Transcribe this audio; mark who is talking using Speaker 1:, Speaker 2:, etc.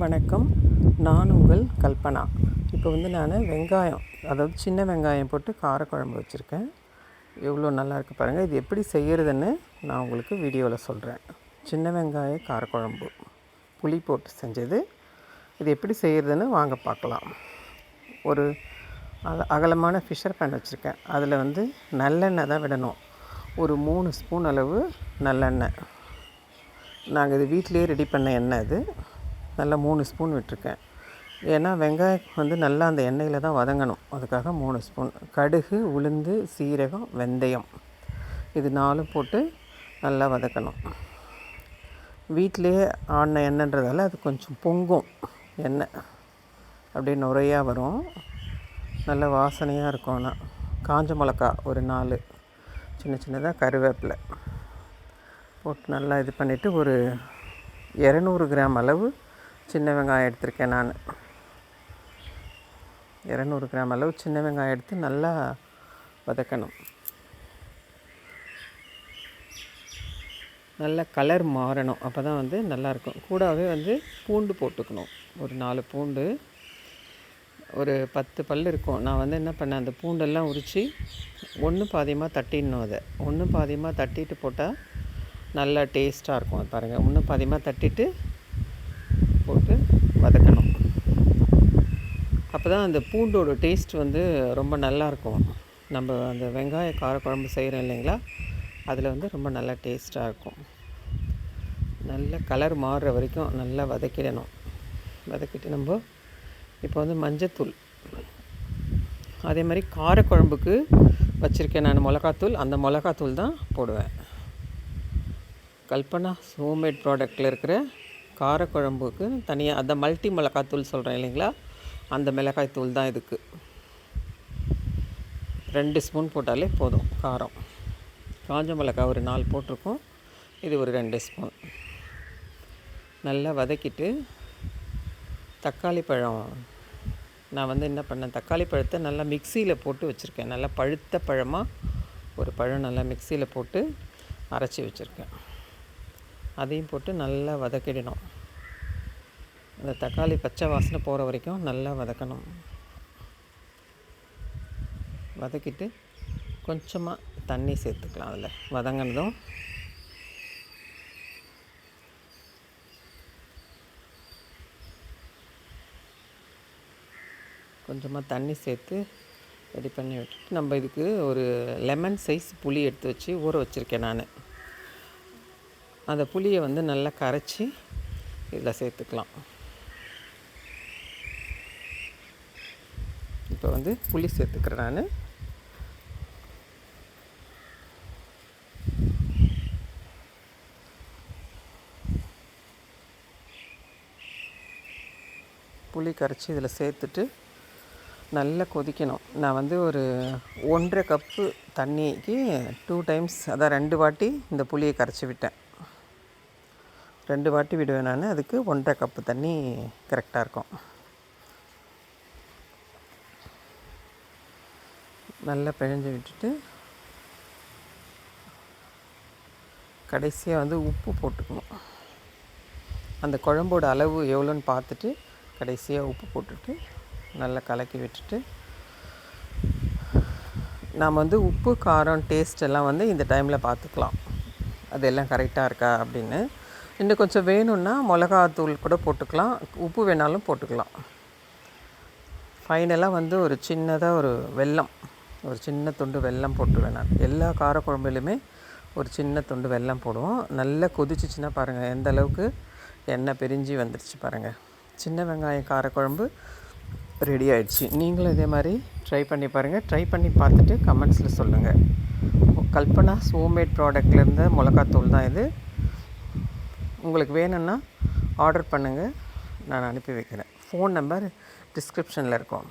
Speaker 1: வணக்கம். நான் உங்கள் கல்பனா. இப்போ வந்து நான் வெங்காயம் அதாவது சின்ன வெங்காயம் போட்டு காரக்குழம்பு வச்சுருக்கேன். எவ்வளோ நல்லா இருக்குது பாருங்கள் இது எப்படி செய்கிறதுன்னு நான் உங்களுக்கு வீடியோவில் சொல்கிறேன் சின்ன வெங்காய காரக்குழம்பு. புளி போட்டு செஞ்சது. இது எப்படி செய்கிறதுன்னு வாங்க பார்க்கலாம். ஒரு அக அகலமான ஃபிஷர் பேன் வச்சுருக்கேன். அதில் வந்து நல்லெண்ணெய் தான் விடணும். ஒரு மூணு ஸ்பூன் அளவு நல்லெண்ணெய். நாங்கள் இது வீட்டிலேயே ரெடி பண்ண எண்ணெய் அது. நல்லா மூணு ஸ்பூன் விட்டுருக்கேன். ஏன்னா வெங்காயம் வந்து நல்லா அந்த எண்ணெயில் தான் வதங்கணும். அதுக்காக மூணு ஸ்பூன். கடுகு உளுந்து சீரகம் வெந்தயம். இது நாலும் போட்டு நல்லா வதக்கணும். வீட்டிலேயே ஆடின எண்ணெய்ன்றதால அது கொஞ்சம் பொங்கும். எண்ணெய் அப்படியே நுரையாக வரும். நல்ல வாசனையாக இருக்கும் ஆனால் காஞ்ச மிளகா ஒரு நாலு. சின்ன சின்னதாக கருவேப்பிலை. போட்டு நல்லா இது பண்ணிவிட்டு ஒரு இரநூறு கிராம் அளவு சின்ன வெங்காயம் எடுத்திருக்கேன் நான். இரநூறு கிராம் அளவு சின்ன வெங்காயம் எடுத்து நல்லா வதக்கணும். நல்ல கலர் மாறணும். அப்போ தான் வந்து நல்லாயிருக்கும் கூடவே வந்து பூண்டு போட்டுக்கணும். ஒரு நாலு பூண்டு. ஒரு பத்து பல் இருக்கும். நான் வந்து என்ன பண்ணேன்? அந்த பூண்டெல்லாம் உரித்து ஒன்று பாதியமாக தட்டிடணும் அதை. ஒன்று பாதியமாக தட்டிட்டு போட்டால் நல்லா டேஸ்ட்டாக இருக்கும். அது பாருங்கள் ஒன்று பாதியமாக தட்டிட்டு போட்டு வதக்கணும். அப்போ தான் அந்த பூண்டோட டேஸ்ட் வந்து ரொம்ப நல்லாயிருக்கும் நம்ம அந்த வெங்காய காரக்குழம்பு செய்கிறோம் இல்லைங்களா? அதில் வந்து ரொம்ப நல்லா டேஸ்ட்டாக இருக்கும். நல்ல கலர் மாறுற வரைக்கும் நல்லா வதக்கிடணும். வதக்கிட்டு நம்ம இப்போ வந்து மஞ்சத்தூள். அதே மாதிரி காரக்குழம்புக்கு வச்சுருக்கேன் நான் மிளகாத்தூள் அந்த மிளகாத்தூள் தான் போடுவேன். கல்பனா ஹோம்மேட் ப்ராடக்டில் இருக்கிற காரக்குழம்புக்கு தனியாக அந்த மல்டி மிளகாத்தூள் சொல்கிறேன் இல்லைங்களா? அந்த மிளகாய் தூள் தான் இதுக்கு. ரெண்டு ஸ்பூன் போட்டாலே போதும் காரம். காஞ்ச மிளகாய் ஒரு நாலு போட்டிருக்கோம். இது ஒரு ரெண்டு ஸ்பூன். நல்லா வதக்கிட்டு தக்காளி பழம். நான் வந்து என்ன பண்ணேன்? தக்காளி பழத்தை நல்லா மிக்சியில் போட்டு வச்சுருக்கேன். நல்லா பழுத்த பழமாக ஒரு பழம் நல்லா மிக்சியில் போட்டு அரைச்சி வச்சுருக்கேன். அதையும் போட்டு நல்லா வதக்கிடணும். அந்த தக்காளி பச்சை வாசனை போகிற வரைக்கும் நல்லா வதக்கணும். வதக்கிட்டு கொஞ்சமாக தண்ணி சேர்த்துக்கலாம் அதில். வதங்கினதும் கொஞ்சமாக தண்ணி சேர்த்து ரெடி பண்ணி விட்டுட்டு நம்ம இதுக்கு ஒரு லெமன் சைஸ் புளி எடுத்து வச்சு ஊற வச்சுருக்கேன் நான். அந்த புளியை வந்து நல்லா கரைச்சி இதில் சேர்த்துக்கலாம். இப்போ வந்து புளி சேர்த்துக்கிறேன் நான். புளி கரைச்சி இதில் சேர்த்துட்டு நல்லா கொதிக்கணும். நான் வந்து ஒரு ஒன்றரை கப்பு தண்ணிக்கு டூ டைம்ஸ் அதான் ரெண்டு வாட்டி இந்த புளியை கரைச்சி விட்டேன். ரெண்டு வாட்டி விடுவேன் நான். அதுக்கு ஒன்றரை கப்பு தண்ணி கரெக்டாக இருக்கும். நல்லா பிழிஞ்சு விட்டுட்டு கடைசியாக வந்து உப்பு போட்டுக்கணும். அந்த குழம்போட அளவு எவ்வளோன்னு பார்த்துட்டு கடைசியாக உப்பு போட்டுட்டு நல்லா கலக்கி விட்டுட்டு நாம் வந்து உப்பு காரம் டேஸ்ட் எல்லாம் வந்து இந்த டைமில் பார்த்துக்கலாம். அதெல்லாம் கரெக்டாக இருக்கா அப்படின்னு. இன்னும் கொஞ்சம் வேணும்னா மிளகாத்தூள் கூட போட்டுக்கலாம். உப்பு வேணாலும் போட்டுக்கலாம். ஃபைனலாக வந்து ஒரு சின்னதாக ஒரு வெல்லம். ஒரு சின்ன துண்டு வெல்லம் போட்டுருவேன் நான். எல்லா காரக்குழம்புலையுமே ஒரு சின்ன துண்டு வெல்லம் போடுவோம். நல்லா கொதிச்சிச்சின்னா பாருங்கள் எந்த அளவுக்கு எண்ணெய் பிரிஞ்சு வந்துடுச்சு பாருங்கள் சின்ன வெங்காயம் காரக்குழம்பு ரெடி ஆயிடுச்சு. நீங்களும் இதே மாதிரி ட்ரை பண்ணி பாருங்கள் ட்ரை பண்ணி பார்த்துட்டு கமெண்ட்ஸில் சொல்லுங்கள் கல்பனா ஹோம்மேட் ப்ராடக்ட்லேருந்து மிளகாத்தூள் தான் இது. உங்களுக்கு வேணும்னா ஆர்டர் பண்ணுங்கள் நான் அனுப்பி வைக்கிறேன். ஃபோன் நம்பர் டிஸ்கிரிப்ஷனில் இருக்கும்.